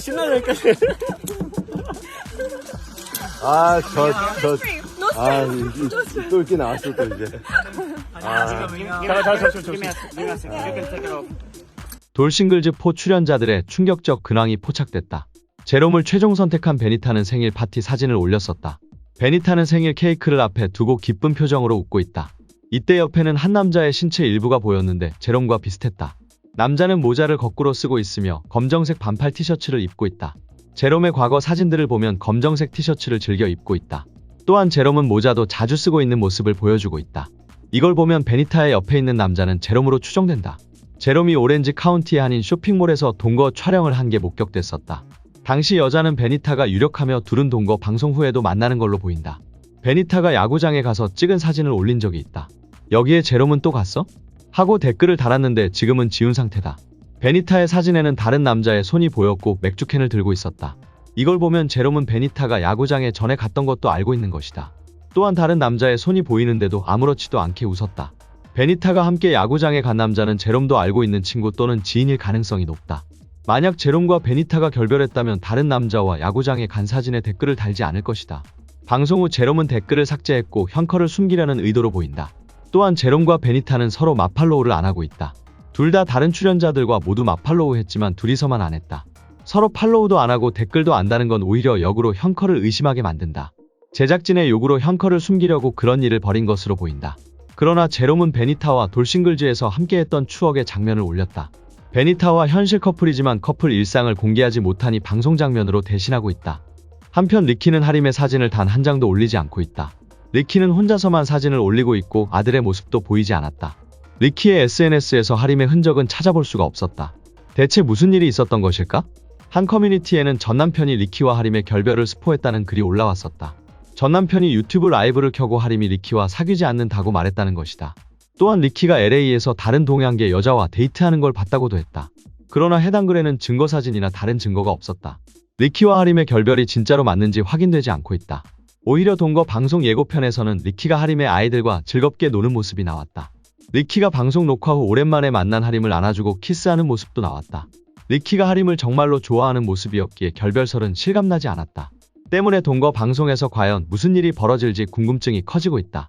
신나니까. 아, 저, 저, 아. 이- 이- 또 이렇게 나왔어, 또 이제. 자, 자, 저, 저, 저, 저. 돌싱글즈 포 출연자들의 충격적 근황이 포착됐다. 제롬을 최종 선택한 베니타는 생일 파티 사진을 올렸었다. 베니타는 생일 케이크를 앞에 두고 기쁜 표정으로 웃고 있다. 이때 옆에는 한 남자의 신체 일부가 보였는데 제롬과 비슷했다. 남자는 모자를 거꾸로 쓰고 있으며 검정색 반팔 티셔츠를 입고 있다. 제롬의 과거 사진들을 보면 검정색 티셔츠를 즐겨 입고 있다. 또한 제롬은 모자도 자주 쓰고 있는 모습을 보여주고 있다. 이걸 보면 베니타의 옆에 있는 남자는 제롬으로 추정된다. 제롬이 오렌지 카운티의 한인 쇼핑몰에서 동거 촬영을 한 게 목격됐었다. 당시 여자는 베니타가 유력하며 둘은 동거 방송 후에도 만나는 걸로 보인다. 베니타가 야구장에 가서 찍은 사진을 올린 적이 있다. 여기에 제롬은 또 갔어? 하고 댓글을 달았는데 지금은 지운 상태다. 베니타의 사진에는 다른 남자의 손이 보였고 맥주캔을 들고 있었다. 이걸 보면 제롬은 베니타가 야구장에 전에 갔던 것도 알고 있는 것이다. 또한 다른 남자의 손이 보이는데도 아무렇지도 않게 웃었다. 베니타가 함께 야구장에 간 남자는 제롬도 알고 있는 친구 또는 지인일 가능성이 높다. 만약 제롬과 베니타가 결별했다면 다른 남자와 야구장에 간 사진에 댓글을 달지 않을 것이다. 방송 후 제롬은 댓글을 삭제했고 현커를 숨기려는 의도로 보인다. 또한 제롬과 베니타는 서로 마팔로우를 안 하고 있다. 둘 다 다른 출연자들과 모두 마팔로우 했지만 둘이서만 안 했다. 서로 팔로우도 안 하고 댓글도 안 다는 건 오히려 역으로 현커를 의심하게 만든다. 제작진의 요구로 현커를 숨기려고 그런 일을 벌인 것으로 보인다. 그러나 제롬은 베니타와 돌싱글즈에서 함께했던 추억의 장면을 올렸다. 베니타와 현실 커플이지만 커플 일상을 공개하지 못하니 방송 장면으로 대신하고 있다. 한편 리키는 하림의 사진을 단 한 장도 올리지 않고 있다. 리키는 혼자서만 사진을 올리고 있고 아들의 모습도 보이지 않았다. 리키의 SNS에서 하림의 흔적은 찾아볼 수가 없었다. 대체 무슨 일이 있었던 것일까? 한 커뮤니티에는 전 남편이 리키와 하림의 결별을 스포했다는 글이 올라왔었다. 전 남편이 유튜브 라이브를 켜고 하림이 리키와 사귀지 않는다고 말했다는 것이다. 또한 리키가 LA에서 다른 동양계 여자와 데이트하는 걸 봤다고도 했다. 그러나 해당 글에는 증거 사진이나 다른 증거가 없었다. 리키와 하림의 결별이 진짜로 맞는지 확인되지 않고 있다. 오히려 동거 방송 예고편에서는 리키가 하림의 아이들과 즐겁게 노는 모습이 나왔다. 리키가 방송 녹화 후 오랜만에 만난 하림을 안아주고 키스하는 모습도 나왔다. 리키가 하림을 정말로 좋아하는 모습이었기에 결별설은 실감나지 않았다. 때문에 동거 방송에서 과연 무슨 일이 벌어질지 궁금증이 커지고 있다.